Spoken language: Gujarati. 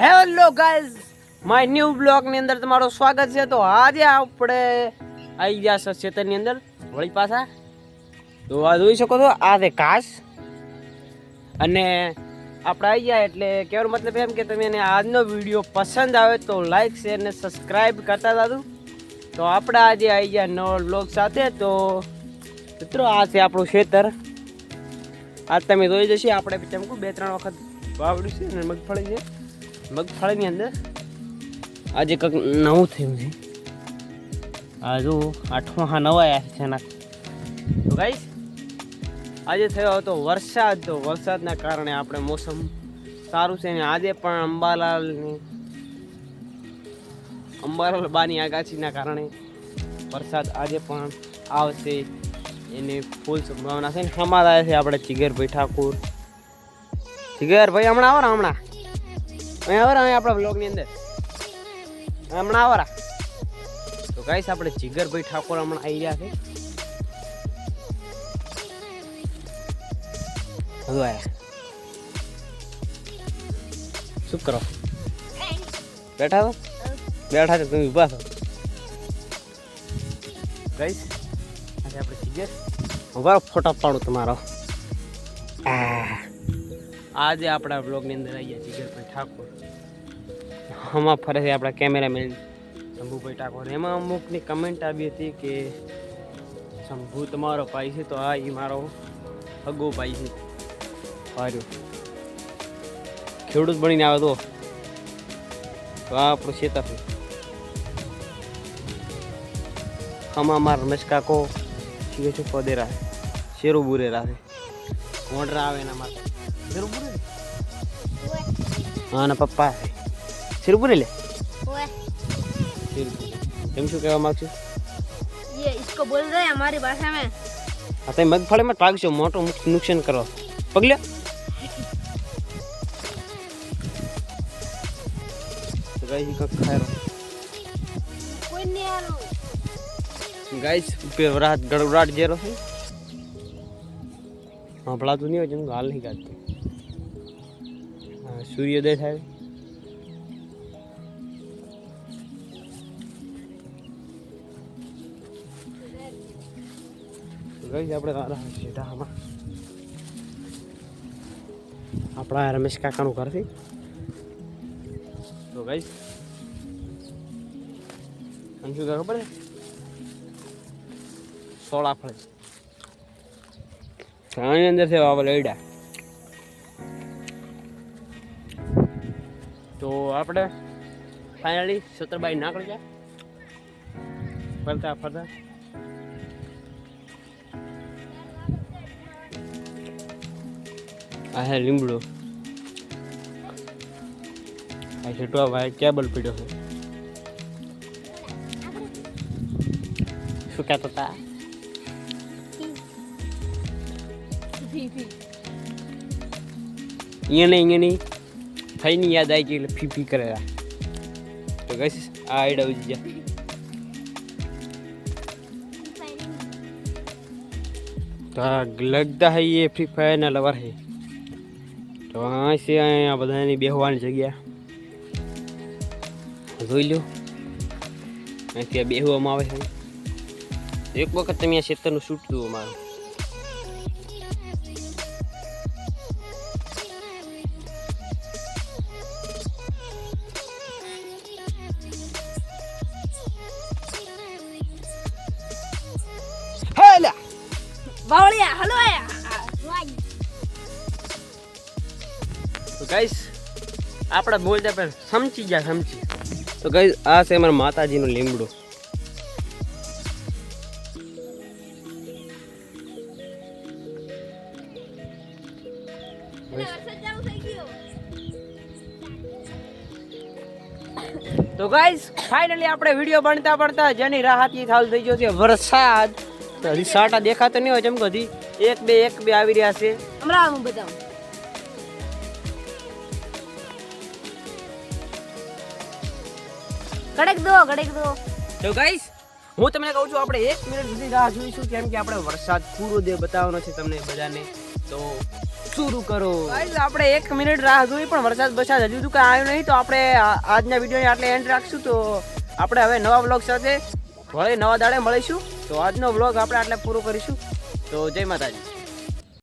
હેલો ગાઈઝ માય ન્યૂ બ્લોગની અંદર તમારું સ્વાગત છે. તો આજે આપણે આવી ગયા છે ખેતરની અંદર, વળી પાછા. તો આ જોઈ શકો છો, આ છે ઘાસ. અને આપણે આવી ગયા એટલે કહેવાનો મતલબ એમ કે તમે એને આજનો વીડિયો પસંદ આવે તો લાઈક શેર ને સબસ્ક્રાઈબ કરતા દાદુ તો આપણે આજે આવી ગયા નવો બ્લોગ સાથે. તો મિત્રો, આ છે આપણું ખેતર. આજ તમે જોઈ જશે, આપણે ચમકું બે ત્રણ વખત વાવડ્યું છે ને મગફળી છે. મગફળીની અંદર? આજે કંઈક નવું થયું છે. આ આઠમા હા નવા છે એના તો ગાઈશ આજે થયો હતો વરસાદ. તો વરસાદના કારણે આપણે મોસમ સારું છે ને આજે પણ અંબાલાલની અંબાલાલ બાની આગાછીના કારણે વરસાદ આજે પણ આવશે એની ફૂલ સંભાવના છે ને. હમણાં છે આપણે ચિગેરભાઈ ઠાકુર. ચિગેરભાઈ હમણાં આવો ને હમણાં. અહીંયા આવરા અહીંયા આપણા બ્લોગની અંદર. હમણાં આવરા તો ગાઈસ આપણે જીગરભાઈ ઠાકોર હમણાં આવી રહ્યા છે. હજુ આયા. શું કરો? બેઠા છો? બેઠા છો, તમે ઊભા છો? ગાઈસ આજે આપણે જીગર. ઊભા ફોટો પાડું તમારો. આ આજે આપણા બ્લોગની અંદર આવી ગયા જીગરભાઈ ઠાકોર. આમાં ફરે છે આપણા કેમેરામેન શંભુભાઈ ઠાકોર. એમાં અમુકની કમેન્ટ આવી હતી કે, શંભુ, તમારો ભાઈ છે તો આ એ મારો અગો ભાઈ છે. સારું ખેડૂત બનીને આવે તો? આ આપણું ખેતર છે આમાં અમારા રમેશ કાકો શીખે છે પદેરા શેરુ બુરેરા છે. મોઢરા આવે એના માટે. હા ને પપ્પા. સિરપુરી લે. એમ શું કહેવા માંગશું? ये इसको बोल रहे મોટો નુકસાન કરો. પગલે? રહી. કક ગાઈસ રાત ગડવરાટ જેરો છે. હંભળાતું નહીં હોય, જેમ હાલ નહીં કાઢતું. સૂર્યોદય થાય ગઈ આપણે આપણા રમેશ કાકાનું ઘર છે તો ગઈ શું ખબર છે સોળા ફળે. આની અંદર છે વાવલ લઈડા તો આપણે ફાઇનલી સત્તરબાઈ નાકડી ગયા. ફરતા ફરતા. આ હે લીમડો. આ છેટો ભાઈ કેબલ પીડ્યો છે. શું કહેતો હતા? અહીંયા ને અહીંયા નહીં. થઈને યાદ આવી ગઈ એટલે ફી ફી કરે. તો આ આઈડા ઉજી ગયા. લગતા હૈ એ ફ્રી ફાયરના લવર હૈ. તો આ છે અહીંયા બધાની બેહવાની જગ્યા. જોઈ લો અહીંથી બેહવામાં આવે છે. એક વખત તમે આ ક્ષેત્રનું શૂટ જુઓ મારું હાલો તો ગાઈસ આપણે બોલતા પણ સમજી ગયા સમજી. તો ગાઈસ આ છે અમારા માતાજીનું લીમડું. તો ગાઈસ ફાઇનલી આપણે વીડિયો બનતા બનતા જેની રાહત એ થઈ ગયો છે વરસાદ. સાટા દેખાતો નહીં હોય ચમકોથી એક બે એક બે આવી રહ્યા છે. હમણાં હું બતાવું કડક દો કડક દો. તો ગાઈસ હું તમને કહું છું આપણે એક મિનિટ સુધી રાહ જોઈશું કેમ કે આપણે વરસાદ પૂરો દે બતાવવાનો છે તમને બધાને. તો શરૂ કરો. ગાઈસ આપણે એક મિનિટ રાહ જોઈ પણ વરસાદ બસાદ હજુ સુધી આવ્યો નહીં તો આપણે આજના વિડીયોને આટલે એન્ડ રાખશું. તો આપણે હવે નવા બ્લોગ સાથે વળી નવા દાડે મળીશું. તો આજનો બ્લોગ આપણે આટલે પૂરો કરીશું. તો જય માતાજી